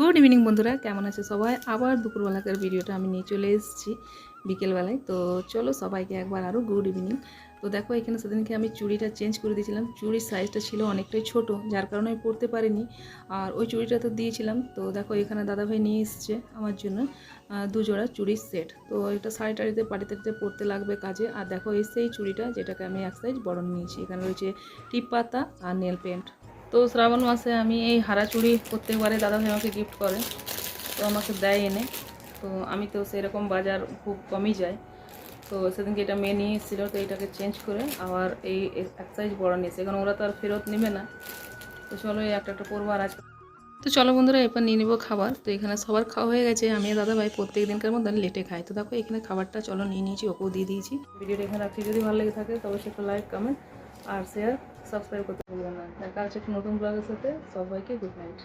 Good evening বন্ধুরা। কেমন আছে সবাই? আবার দুপুরবেলাকার ভিডিওটা আমি নিয়ে চলে এসেছি বিকেলবেলায়। তো চলো সবাইকে একবার আরও গুড ইভিনিং তো দেখো, এখানে সেদিনকে আমি চুড়িটা চেঞ্জ করে দিয়েছিলাম। চুড়ির সাইজটা ছিল অনেকটাই ছোট, যার কারণে আমি পরতে পারিনি। আর ওই চুড়িটা তো দিয়েছিলাম। তো দেখো, এখানে দাদাভাই নিয়ে এসছে আমার জন্য দুজোড়া চুড়ির সেট তো এটা শাড়ি টাড়িতে পাটি টাড়িতে পরতে লাগবে কাজে। আর দেখো, এই সেই চুড়িটা যেটাকে আমি এক সাইজ বড় নিয়েছি। এখানে রয়েছে টিপ পাতা আর নেল পেন্ট তো শ্রাবণ মাসে আমি এই হারা চুড়ি প্রত্যেকবারে দাদাভাই আমাকে গিফট করে, তো আমাকে দেয় এনে। তো আমি তো সেরকম বাজার খুব কমই যাই। তো সেদিনকে এটা মেয়ে নিয়ে এসেছিল, তো এটাকে চেঞ্জ করে আবার এই এক সাইজ বড় নিয়েছে। কারণ ওরা তো আর ফেরত নেবে না। তো চলো এই একটা একটা করব আর তো চলো বন্ধুরা এবার নিয়ে নেব খাবার। তো এখানে সবার খাওয়া হয়ে গেছে। আমি আর দাদাভাই প্রত্যেক দিনকার মধ্যে লেটে খাই। তো দেখো, এখানে খাবারটা চলো নিয়ে নিয়েছি, ওকেও দিয়ে দিয়েছি। ভিডিওটা এখানে রাখছি। যদি ভালো লেগে থাকে তবে সেটা লাইক কমেন্ট আর শেয়ার সাবস্ক্রাইব করতে ভুলবেন না। দেখা হচ্ছে একটা নতুন ব্লগের সাথে। সবাইকে গুড নাইট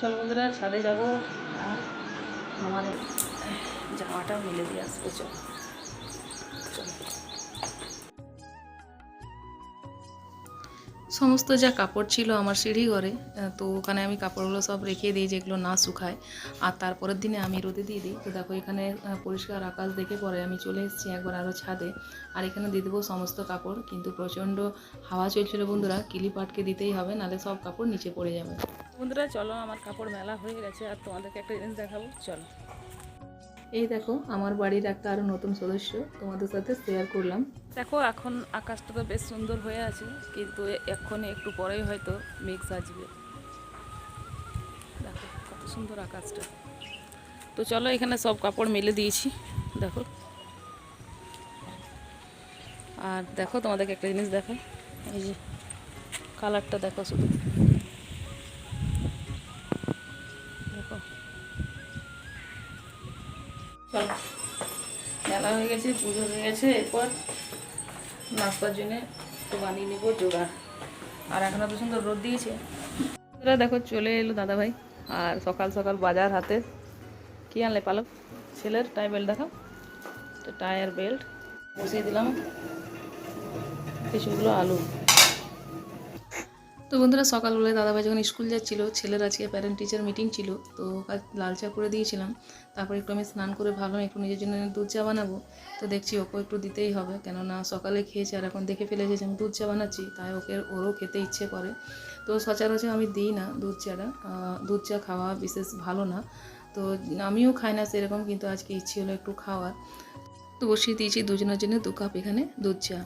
চলো ছাদে যাব। আর আমার জামাটা মিলে দিয়ে আসব চলো। সমস্ত যা কাপড় ছিল আমার সিঁড়ি ঘরে তো ওখানে আমি কাপড়গুলো সব রেখে দিই যেগুলো না শুকায়। আর তারপরের দিনে আমি রোদে দিয়ে দিই। তো দেখো এখানে পরিষ্কার আকাশ দেখে পরে আমি চলে এসেছি একবার আরও ছাদে। আর এখানে দিয়ে দেবো সমস্ত কাপড়। কিন্তু প্রচণ্ড হাওয়া চলছিল বন্ধুরা, কিলিপ আটকে দিতেই হবে নাহলে সব কাপড় নিচে পড়ে যাবে। বন্ধুরা, চলো, আমার কাপড় মেলা হয়ে গেছে। আর তোমাদেরকে একটা জিনিস দেখাবো। চলো। এই দেখো, আমার বাড়ির একটা আরও নতুন সদস্য তোমাদের সাথে শেয়ার করলাম। দেখো, এখন আকাশটা তো বেশ সুন্দর হয়ে আছে, কিন্তু এখন একটু পরেই হয়তো মেঘ সাজবে। দেখো, কত সুন্দর আকাশটা। তো চলো, এখানে সব কাপড় মেলে দিয়েছি, দেখো। আর দেখো, তোমাদেরকে একটা জিনিস দেখো এই যে কালারটা দেখো শুধু। গেছে, পুজো হয়ে গেছে, এরপর নাস্তার জন্যে তো বানিয়ে নেব জোগাড়। আর এখন এত সুন্দর রোদ দিয়েছে। দেখো, চলে এলো দাদা ভাই আর সকাল সকাল বাজার হাতে। কি আনলে পালক? ছেলের টাই বেল্ট দেখাও। Tyre belt. বসিয়ে দিলাম। কিছুগুলো আলু। তো বন্ধুরা সকালবেলায় দাদাভাই যখন স্কুল যাচ্ছিল, ছেলের আজকে প্যারেন্ট টিচার মিটিং ছিল, তো লাল চা করে দিয়েছিলাম। তারপর একটু আমি স্নান করে ভাবলাম, একটু নিজের জন্য দুধ চা বানাবো। তো দেখছি ওকে একটু দিতেই হবে, কেননা সকালে খেয়েছে আর এখন দেখে ফেলেছে যে আমি দুধ চা বানাচ্ছি, তাই ওকে ওরও খেতে ইচ্ছে করে। তো সচরাচর আমি দিই না দুধ চাটা দুধ চা খাওয়া বিশেষ ভালো না। তো আমিও খাই না সেরকম, কিন্তু আজকে ইচ্ছে হলো একটু খাওয়ার। তো বসিয়ে দিয়েছি দুজনের জন্য দু কাপ এখানে দুধ চা।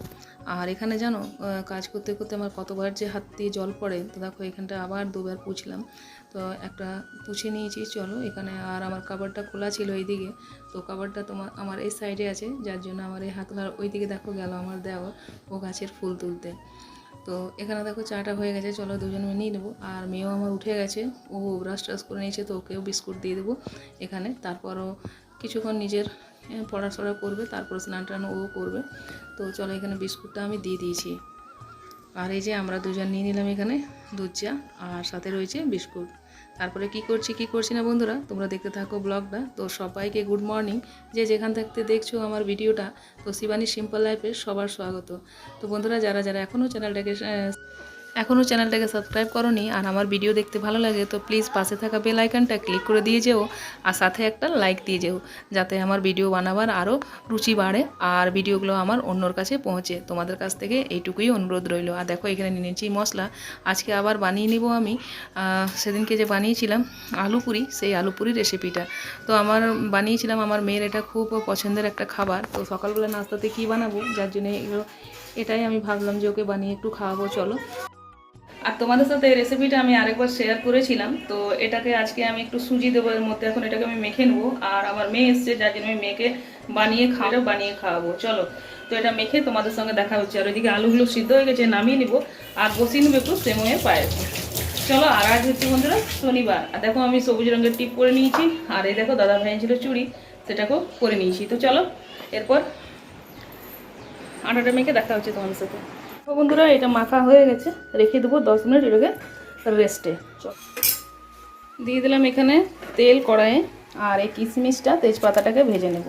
আর এখানে জানো কাজ করতে করতে আমার কতবার যে হাত দিয়ে জল পড়ে, তো দেখো এখানটা আবার দুবার পুছলাম। তো একটা পুছে নিয়েছি, চলো এখানে আর আমার কাবারটা খোলা ছিল এইদিকে। তো কাবারটা তোমার, আমার এই সাইডে আছে, যার জন্য আমার এই হাতলার ওই দিকে দেখো গেল আমার দেওয়া ও গাছের ফুল তুলতে। তো এখানে দেখো চাটা হয়ে গেছে, চলো দুজন মিলে নিয়ে নেব। আর মেয়েও আমার উঠে গেছে, ও ব্রাশ ট্রাশ করে নিয়েছে, তো ওকেও বিস্কুট দিয়ে দেবো এখানে। তারপরও কিছুক্ষণ নিজের পড়াশোনা করবে, তারপরে স্নান টান ও করবে। তো চলো এখানে বিস্কুটটা আমি দিয়ে দিয়েছি। আর এই যে আমরা দুজন নিয়ে নিলাম এখানে দুধ চা, আর সাথে রয়েছে বিস্কুট। তারপরে কি করছি কি করছি না বন্ধুরা? তোমরা দেখতে থাকো ব্লগটা। তো সবাইকে গুড মর্নিং যে যেখান থাকতে দেখছ আমার ভিডিওটা, তো শিবানী সিম্পল লাইফের সবার স্বাগত। তো বন্ধুরা, যারা যারা এখনও চ্যানেলটাকে এখনও চ্যানেলটাকে সাবস্ক্রাইব করনি আর আমার ভিডিও দেখতে ভালো লাগে, তো প্লিজ পাশে থাকা বেল আইকনটা ক্লিক করে দিয়ে যেও আর সাথে একটা লাইক দিয়ে যেও, যাতে আমার ভিডিও বানাবার আরও রুচি বাড়ে আর ভিডিওগুলো আমার অন্যর কাছে পৌঁছে। তোমাদের কাছ থেকে এইটুকুই অনুরোধ রইল। আর দেখো, এখানে নিয়ে নিয়েছি মশলা। আজকে আবার বানিয়ে নিব আমি। সেদিনকে যে বানিয়েছিলাম আলু পুরি, সেই আলু পুরি রেসিপিটা। তো আমার বানিয়েছিলাম, আমার মেয়ের এটা খুব পছন্দের একটা খাবার। তো সকালবেলা নাস্তাতে কী বানাবো? যার জন্য এগুলো, এটাই আমি ভাবলাম যে ওকে বানিয়ে একটু খাওয়াবো, চলো। আর তোমাদের সাথে এই রেসিপিটা আমি আরেকবার শেয়ার করেছিলাম, তো এটাকে আজকে আমি একটু সুজি দেবো, এর মধ্যে এখন এটাকে আমি মেখে নেব। আর আমার মেয়ে এসছে, যার জন্য আমি মেয়েকে বানিয়ে খাওয়াবো বানিয়ে খাওয়াবো। চলো, তো এটা মেখে তোমাদের সঙ্গে দেখা হচ্ছে। আর ওইদিকে আলুগুলো সিদ্ধ হয়ে গেছে, নামিয়ে নিবো। আর বসিয়ে নেব একটু সেময়ে পায়েস। চলো, আর আজ হচ্ছে বন্ধুরা শনিবার। আর দেখো, আমি সবুজ রঙের টিপ করে নিয়েছি। আর এই দেখো, দাদা ভাই ছিল চুড়ি, সেটাকেও করে নিয়েছি। তো চলো, এরপর আটাটা মেখে দেখা হচ্ছে তোমাদের সাথে। তো বন্ধুরা, এটা মাখা হয়ে গেছে। রেখে দেবো দশ মিনিট এটাকে রেস্টে দিয়ে দিলাম এখানে তেল কড়াইয়ে আর এই কিশমিশটা তেজপাতাটাকে ভেজে নেব।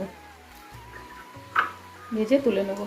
ভেজে তুলে নেব।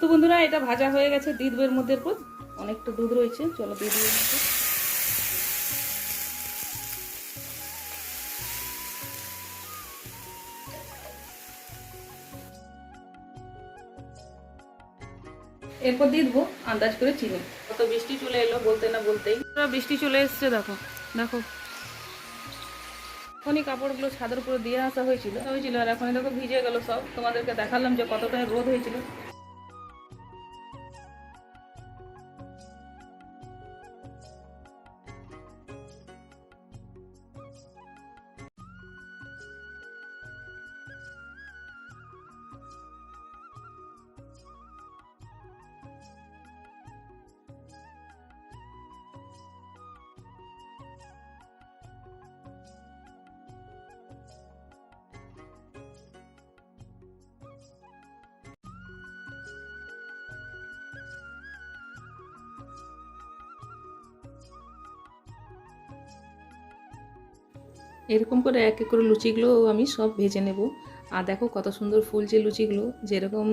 তো বন্ধুরা এটা ভাজা হয়ে গেছে দিয়ে দেবো এর মধ্যে এরপর অনেকটা দুধ রয়েছে চলো দিয়ে দিয়ে মধ্যে। এরপর দিয়ে দেবো আন্দাজ করে চিনি। কত বৃষ্টি চলে এলো বলতে না বলতেই। বৃষ্টি চলে এসছে দেখো দেখো। এখনই কাপড়গুলো ছাদের উপরে দিয়ে আসা হয়েছিল। হয়েছিল আর এখন দেখো ভিজে গেল সব। তোমাদেরকে দেখালাম যে কতটা রোদ হয়েছিল। এরকম করে এক এক করে লুচিগুলো আমি সব ভেজে নেব। আর দেখো কত সুন্দর ফুলছে লুচিগুলো, যেরকম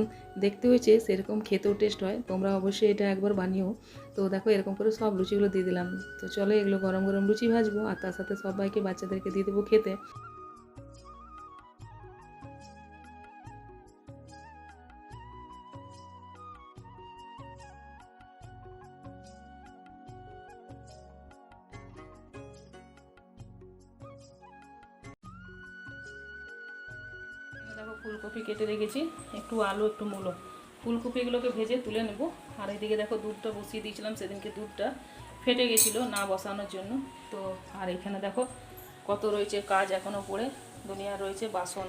দেখতে হয়েছে সেরকম খেতেও টেস্ট হয়। তোমরা অবশ্যই এটা একবার বানিও। তো দেখো এরকম করে সব লুচিগুলো দিয়ে দিলাম। তো চলো এগুলো গরম গরম লুচি ভাজবো, আর তার সাথে সবাইকে বাচ্চাদেরকে দিয়ে দেবো খেতে। একটু আলু, একটু মূলো। ফুলকপিগুলোকে ভেজে তুলে নেব। আর এদিকে দেখো দুধটা বসিয়ে দিয়েছিলাম, সেদিনকে দুধটা ফেটে গেছিল না বসানোর জন্য। তো, আর এখানে দেখো কত রয়েছে কাজ এখনও পড়ে, দুনিয়া রয়েছে বাসন।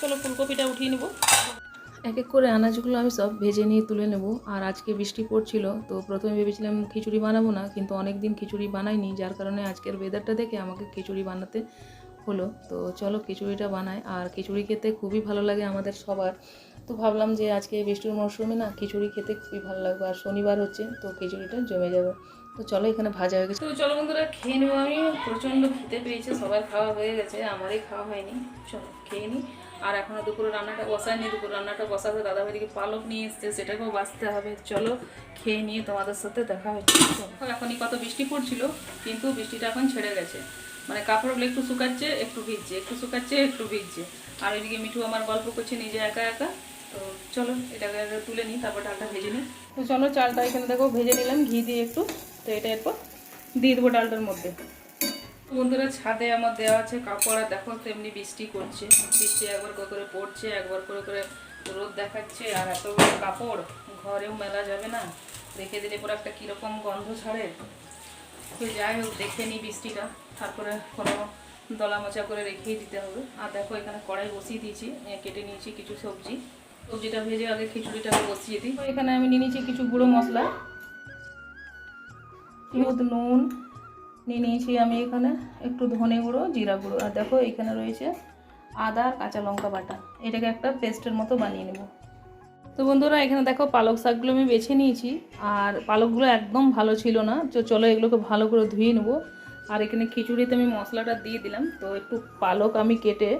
চলো ফুলকপিটা উঠিয়ে নেব। এক এক করে আনাজগুলো আমি সব ভেজে নিয়ে তুলে নেব। আর আজকে বৃষ্টি পড়ছিল, তো প্রথমে ভেবেছিলাম খিচুড়ি বানাবো না, কিন্তু অনেক দিন খিচুড়ি বানাইনি। যার কারণে আজকের ওয়েদারটা দেখে আমাকে খিচুড়ি বানাতে হলো। তো চলো খিচুড়িটা বানাই। আর খিচুড়ি খেতে খুবই ভালো লাগে আমাদের সবার। তো ভাবলাম যে আজকে বৃষ্টির মরশুমে না, খিচুড়ি খেতে খুবই ভালো লাগবে। আর শনিবার হচ্ছে, তো খিচুড়িটা জমে যাবে। তো চলো এখানে ভাজা হয়ে গেছে। তো চলো বন্ধুরা, খেয়ে নেব আমি। প্রচণ্ড খেতে পেয়েছে, সবার খাওয়া হয়ে গেছে, আমারই খাওয়া হয়নি। চলো খেয়ে নিই আর এখনও দুপুরে রান্নাটা বসায়নি, দুপুরে রান্নাটা বসাতে দাদা ভাইদিকে পালক নিয়ে এসছে, সেটাকেও বাঁচতে হবে। চলো খেয়ে নিয়ে তোমাদের সাথে দেখা হচ্ছে। এখনই কত বৃষ্টি পড়ছিল, কিন্তু বৃষ্টিটা এখন ছেড়ে গেছে। মানে কাপড়গুলো একটু শুকাচ্ছে, একটু ভিজছে, একটু শুকাচ্ছে, একটু ভিজছে। আর ওইদিকে মিঠু আমার গল্প করছে, নিজে একা একা। তো চলো, এটাকে তুলে নিই, তারপর ডালটা ভেজে নিই। তো চলো, চালটা এখানে দেখো, ভেজে নিলাম, ঘি দিয়ে একটু। তো এটা এরপর দিয়ে দেবো ডালটার মধ্যে। বন্ধুরা, ছাদে আমার দেওয়া আছে কাপড়, আর দেখো তেমনি বৃষ্টি করছে। বৃষ্টি একবার করে করে পড়ছে, একবার করে করে রোদ দেখাচ্ছে, আর এতগুলো কাপড়, ঘরেও মেলা যাবে না। রেখে দিলে পরে একটা কীরকম গন্ধ ছাড়ে। তো যাই হোক, দেখে নিই বৃষ্টিটা। তারপরে কোনো দলা মোচা করে রেখেই দিতে হবে। আর দেখো, এখানে কড়াই বসিয়ে দিয়েছি। কেটে নিয়েছি কিছু সবজি। সবজিটা ভেজে আগে খিচুড়িটাকে বসিয়ে দিই। এখানে আমি নিয়ে নিয়েছি কিছু গুঁড়ো মশলা। হলুদ, নুন নিয়ে নিয়েছি আমি এখানে একটু ধনে গুঁড়ো, জিরা গুঁড়ো। আর দেখো, এখানে রয়েছে আদা আর কাঁচা লঙ্কা বাটা। এটাকে একটা পেস্টের মতো বানিয়ে নেব। তো বন্ধুরা, এখানে দেখো, পালক শাকগুলো আমি বেছে নিয়েছি। আর পালকগুলো একদম ভালো ছিল না। তো চলো, এগুলোকে ভালো করে ধুয়ে নেব। আর এখানে খিচুড়িতে আমি মশলাটা দিয়ে দিলাম। তো একটু পালক আমি কেটে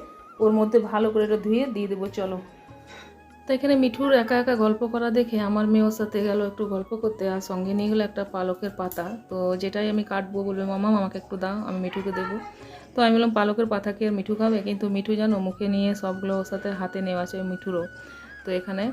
ওর মধ্যে ভালো করে এটা ধুয়ে দিয়ে দেবো, চলো। তো এখানে মিঠুর একা একা গল্প করা দেখে আমার মেয়ে ওর সাথে গেল একটু গল্প করতে আর সঙ্গে নিয়ে গেলো একটা পালকের পাতা। তো যেটাই আমি কাটবো বলবে, মামা, আমাকে একটু দাও, আমি মিঠুকে দেবো। তো আমি বললাম, পালকের পাতা কি আর মিঠু খাবে? কিন্তু মিঠু জানো, মুখে নিয়ে সবগুলো ওর সাথে হাতে নেওয়া আছে, মিঠুরও। তো এখানে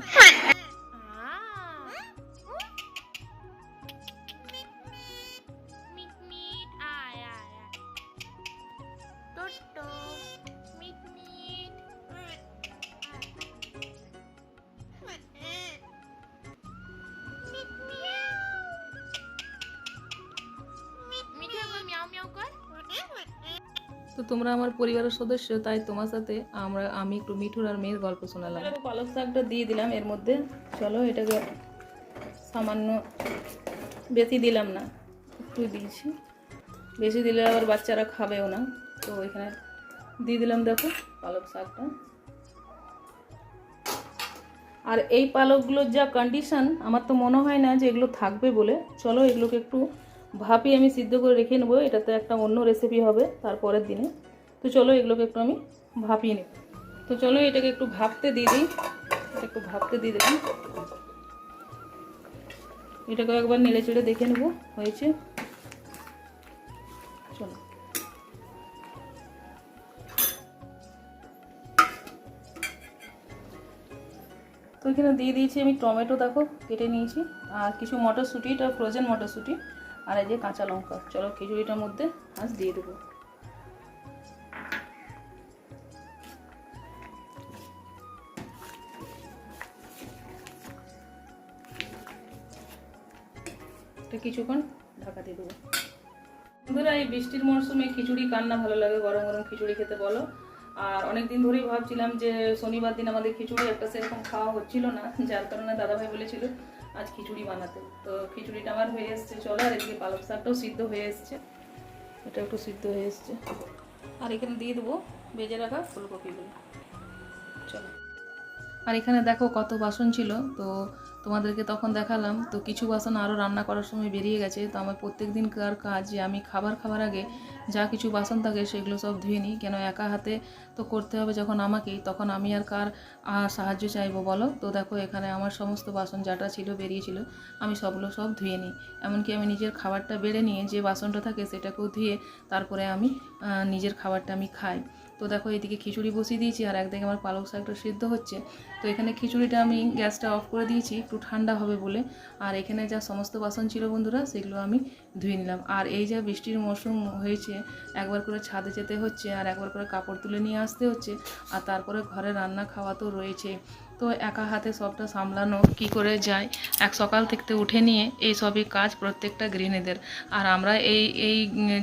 তোমরা আমার পরিবারের সদস্য, তাই তোমার সাথে আমরা, আমি একটু মিঠুর আর মেয়ের গল্প শোনালাম। পালক শাকটা দিয়ে দিলাম, এর মধ্যে চলো এটাকে সামান্য বেশি দিলাম না, একটু দিয়েছি। বেশি দিলে আবার বাচ্চারা খাবেও না। তো এখানে দিয়ে দিলাম দেখো পালক শাকটা। আর এই পালকগুলোর যা কন্ডিশন আমার তো মনে হয় না যে এগুলো থাকবে বলে। চলো এগুলোকে একটু ভাপি আমি সিদ্ধ করে রেখে নেব, এটাতে একটা অন্য রেসিপি হবে তারপরের দিনে। তো চলো এগুলোকে একটু আমি ভাপিয়ে নেব তো চলো এটাকে একটু ভাপতে দিয়ে দিই। এটা একটু ভাপতে দিয়ে দিলাম। এটাকে একবার নেড়ে চেড়ে দেখে নেব, হয়েছে? চলো। তো এখানে দিয়ে দিয়েছি আমি টমেটো, দেখো, কেটে নিয়েছি। আর কিছু মটরশুঁটি, এটা ফ্রোজেন মটরশুঁটি। আর এই যে কাঁচা লঙ্কা। চলো খিচুড়িটার মধ্যে আজ দিয়ে দেবো। এটা কিছুক্ষণ ঢাকা দিয়ে দেবো। বন্ধুরা, এই বৃষ্টির মরশুমে খিচুড়ি কান্না ভালো লাগে? গরম গরম খিচুড়ি খেতে বলো। আর অনেক দিন ধরেই ভাবছিলাম যে শনিবার দিন আমাদের খিচুড়ি একটা সেরকম খাওয়া হচ্ছিল না, যার কারণে দাদাভাই বলেছিল আজ খিচুড়ি বানাতে। তো খিচুড়িটা আমার হয়ে এসছে, চলো, আর এদিকে পালক শাকটাও সিদ্ধ হয়ে এসছে। এটা একটু সিদ্ধ হয়ে এসছে। আর এখানে দিয়ে দেবো ভেজে রাখা ফুলকপিগুলো। চলো। আর এখানে দেখো কত বাসন ছিল, তো তোমাদেরকে তখন দেখালাম, তো কিছু বাসন আরও রান্না করার সময় বেরিয়ে গেছে, তো আমার প্রত্যেক দিনকার কাজ যে আমি খাবার খাবার আগে যা কিছু বাসন থাকে সেগুলো সব ধুয়ে নিই। কেন একা হাতে তো করতে হবে যখন আমাকেই তখন আমি আর কার সাহায্য চাইব বলো? তো দেখো এখানে আমার সমস্ত বাসন যাটা ছিল বেরিয়েছিল, আমি সবগুলো সব ধুয়ে নিই। এমনকি আমি নিজের খাবারটা বেড়ে নিয়ে যে বাসনটা থাকে সেটাকেও ধুয়ে তারপরে আমি নিজের খাবারটা আমি খাই। তো দেখো এদিকে খিচুড়ি বসিয়ে দিয়েছি আর একদিকে আমার পালক শাকটা সিদ্ধ হচ্ছে। তো এখানে খিচুড়িটা আমি গ্যাসটা অফ করে দিয়েছি, একটু ঠান্ডা হবে বলে। আর এখানে যা সমস্ত বাসন ছিল বন্ধুরা, সেগুলো আমি ধুয়ে নিলাম। আর এই যা বৃষ্টির মৌসুম হয়েছে, একবার করে ছাদে যেতে হচ্ছে আর একবার করে কাপড় তুলে নিয়ে আসতে হচ্ছে। আর তারপরে ঘরে রান্না খাওয়া তো রয়েছে। তো একা হাতে সবটা সামলানো কি করে যায়? এক সকাল থেকে উঠে নিয়ে এই সবই কাজ প্রত্যেকটা গৃহিণীদের। আর আমরা এই এই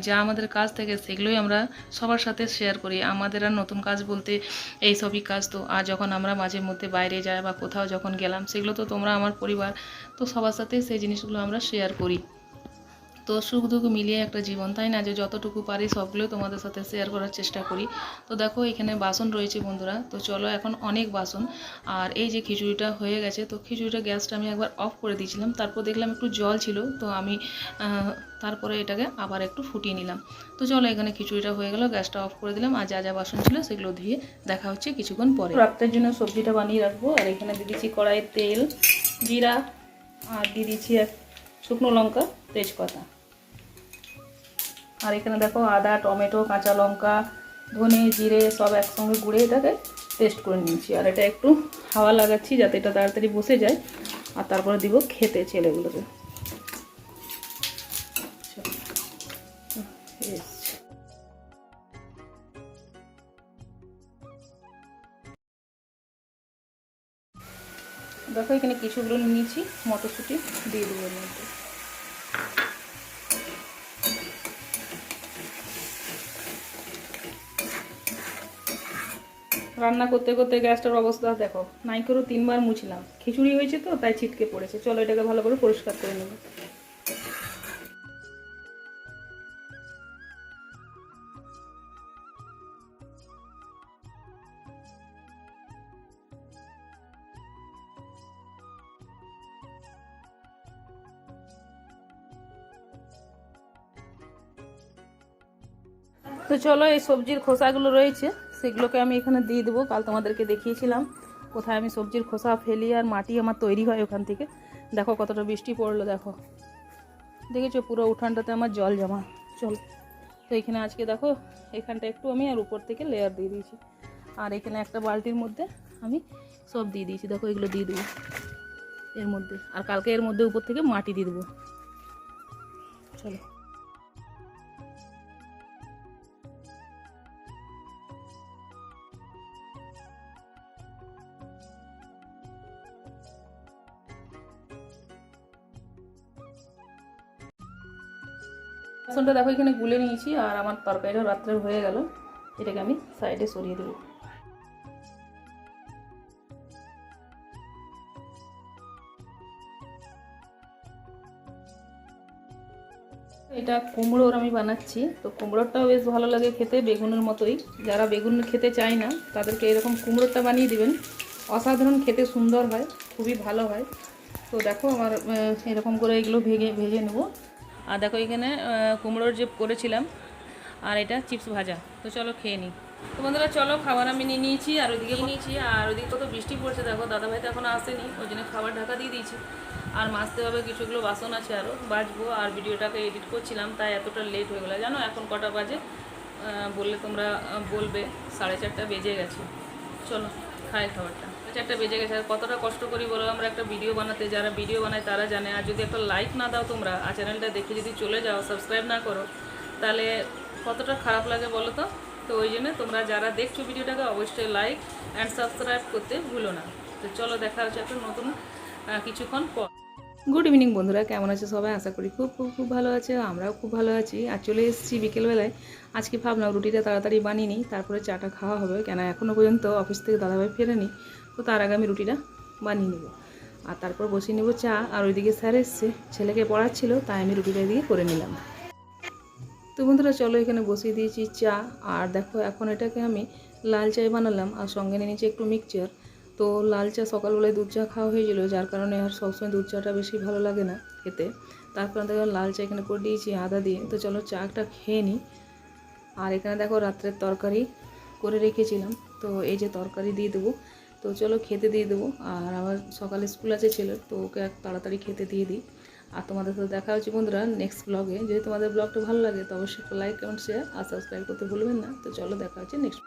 যা আমাদের কাজ থাকে সেগুলোই আমরা সবার সাথে শেয়ার করি। আমাদের আর নতুন কাজ বলতে এই সবই কাজ তো। আর যখন আমরা মাঝে মধ্যে বাইরে যাই বা কোথাও যখন গেলাম, সেগুলো তো তোমরা আমার পরিবার, তো সবার সাথে সেই জিনিসগুলো আমরা শেয়ার করি। তো সুখ দুঃখ মিলিয়ে একটা জীবন, তাই না? যে যতটুকু পারি সবগুলো তোমাদের সাথে শেয়ার করার চেষ্টা করি। তো দেখো, এখানে বাসন রয়েছে বন্ধুরা। তো চলো এখন অনেক বাসন। আর এই যে খিচুড়িটা হয়ে গেছে, তো খিচুড়িটা গ্যাসটা আমি একবার অফ করে দিয়েছিলাম। তারপর দেখলাম একটু জল ছিল, তো আমি তারপরে এটাকে আবার একটু ফুটিয়ে নিলাম। তো চলো এখানে খিচুড়িটা হয়ে গেল, গ্যাসটা অফ করে দিলাম। আর যা যা বাসন ছিল সেগুলো ধুয়ে দেখা হচ্ছে কিছুক্ষণ পরে। রাত্রের জন্য সবজিটা বানিয়ে রাখব। আর এখানে দিয়ে দিচ্ছি কড়াইয়ের তেল, জিরা, আর দিয়ে দিচ্ছি এক শুকনো লঙ্কা, তেজপাতা। আর এখানে দেখো আদা, টমেটো, কাঁচা লঙ্কা, ধনে, জিরে সব একসঙ্গে গুঁড়ে এটাকে পেস্ট করে নিয়েছি। আর এটা একটু হাওয়া লাগাচ্ছি যাতে এটা তাড়াতাড়ি বসে যায়। আর তারপরে দিব খেতে ছেলেগুলোকে। দেখো এখানে কিছুগুলো নিয়েছি, মটরশুঁটি দিয়ে দেবো মধ্যে রান্না করতে করতে গ্যাসটার অবস্থা দেখো নাই করেও তিনবার মুছলাম। খিচুড়ি হয়েছে তো, তাই ছিটকে পড়েছে। চলো এটাকে ভালো করে পরিষ্কার করে নেব। তো চলো এই সবজির খোসাগুলো রয়েছে। সেগুলোকে আমি এখানে দিয়ে দেবো। কাল তোমাদেরকে দেখিয়েছিলাম। কোথায় আমি সবজির খোসা ফেলি আর মাটি আমার তৈরি হয় ওখান থেকে। দেখো কতটা বৃষ্টি পড়ল, দেখো। দেখেছ পুরো উঠানটাতে আমার জল জমা। চল। তো এখানে আজকে দেখো, এখানটা একটু আমি আর উপর থেকে লেয়ার দিয়ে দিয়েছি। আর এখানে একটা বালতির মধ্যে আমি সব দিয়ে দিয়েছি। দেখো এগুলো দিয়ে দেবো এর মধ্যে। আর কালকে এর মধ্যে উপর থেকে মাটি দিয়ে দেবো। চলো। বাসনটা দেখো, এখানে গুলে নিয়েছি আর আমার তরকারিটাও রাত্রে হয়ে গেল। এটাকে আমি সাইডে সরিয়ে দেবো। এটা কুমড়োর আমি বানাচ্ছি। তো কুমড়োরটাও বেশ ভালো লাগে খেতে, বেগুনের মতোই। যারা বেগুন খেতে চায় না, তাদেরকে এরকম কুমড়োরটা বানিয়ে দিবেন। অসাধারণ খেতে সুন্দর হয়, খুবই ভালো হয়। তো দেখো আমার এরকম করে এগুলো ভেঙে, ভেজে নেব। আর দেখো এখানে কুমড়োর যে করেছিলাম আর এটা চিপস ভাজা। তো চলো খেয়ে নিই তো বন্ধুরা চলো খাবার আমি নিয়ে নিয়েছি আর ওইদিকে নিয়েছি আর ওইদিকে কত বৃষ্টি পড়ছে দেখো দাদাভাই তো এখনও আসেনি ওই জন্য খাবার ঢাকা দিয়ে দিয়েছি। আর মাজতে হবে কিছুগুলো বাসন আছে আরও বাজবো আর ভিডিওটাকে এডিট করছিলাম তাই এতটা লেট হয়ে গেলো। জানো এখন কটা বাজে বললে তোমরা বলবে সাড়ে চারটা বেজে গেছে। চলো খাই খাবারটা। চারটা বেজে গেছে, আর কতটা কষ্ট করি বলো আমরা একটা ভিডিও বানাতে, যারা ভিডিও বানায় তারা জানে। আর যদি একটা লাইক না দাও তোমরা, আর চ্যানেলটা দেখে যদি চলে যাও সাবস্ক্রাইব না করো, তাহলে কতটা খারাপ লাগে বলো তো? তো ওই জন্য তোমরা যারা দেখছ ভিডিওটাকে অবশ্যই লাইক অ্যান্ড সাবস্ক্রাইব করতে ভুলো না। তো চলো দেখা হচ্ছে একটা নতুন কিছুক্ষণ পর। গুড ইভিনিং বন্ধুরা, কেমন আছে সবাই? আশা করি খুব খুব খুব ভালো আছে, আমরাও খুব ভালো আছি। আর চলে এসেছি বিকেলবেলায়। আজকে ভাবলাম রুটিটা তাড়াতাড়ি বানিয়ে নিই, তারপরে চাটা খাওয়া হবে, কেন এখনও পর্যন্ত অফিস থেকে দাদাভাই ফেরেনি। তো তার আগে আমি রুটিটা বানিয়ে নেব। আর তারপর বসিয়ে নেব চা। আর ওইদিকে স্যার এসছে, ছেলেকে পড়াচ্ছিল, তাই আমি রুটিটা দিয়ে করে নিলাম। তো বন্ধুরা, চলো এখানে বসিয়ে দিয়েছি চা। আর দেখো, এখন এটাকে আমি লাল চাই বানালাম। আর সঙ্গে নিয়ে নিয়েছি একটু মিক্সচার। তো লাল চা সকালবেলায় দুধ চা খাওয়া হয়েছিল যার কারণে আর সবসময় দুধ চাটা বেশি ভালো লাগে না খেতে। তারপর দেখো, লাল চা এখানে করে দিয়েছি আদা দিয়ে। তো চলো চাটা খেয়ে নিই। আর এখানে দেখো, রাত্রের তরকারি করে রেখেছিলাম। তো এই যে তরকারি দিয়ে দেবো। তো চলো খেতে দিয়ে দেবো। আর আমার সকালে স্কুল আছে ছেলের, তো ওকে এক তাড়াতাড়ি খেতে দিয়ে দিই। আর তোমাদের সাথে দেখা হচ্ছে বন্ধুরা নেক্সট ব্লগে যদি তোমাদের ব্লগটা ভালো লাগে, তো অবশ্যই একটা লাইক কমেন্ট শেয়ার আর সাবস্ক্রাইব করতে ভুলবেন না। তো চলো দেখা হচ্ছে নেক্সট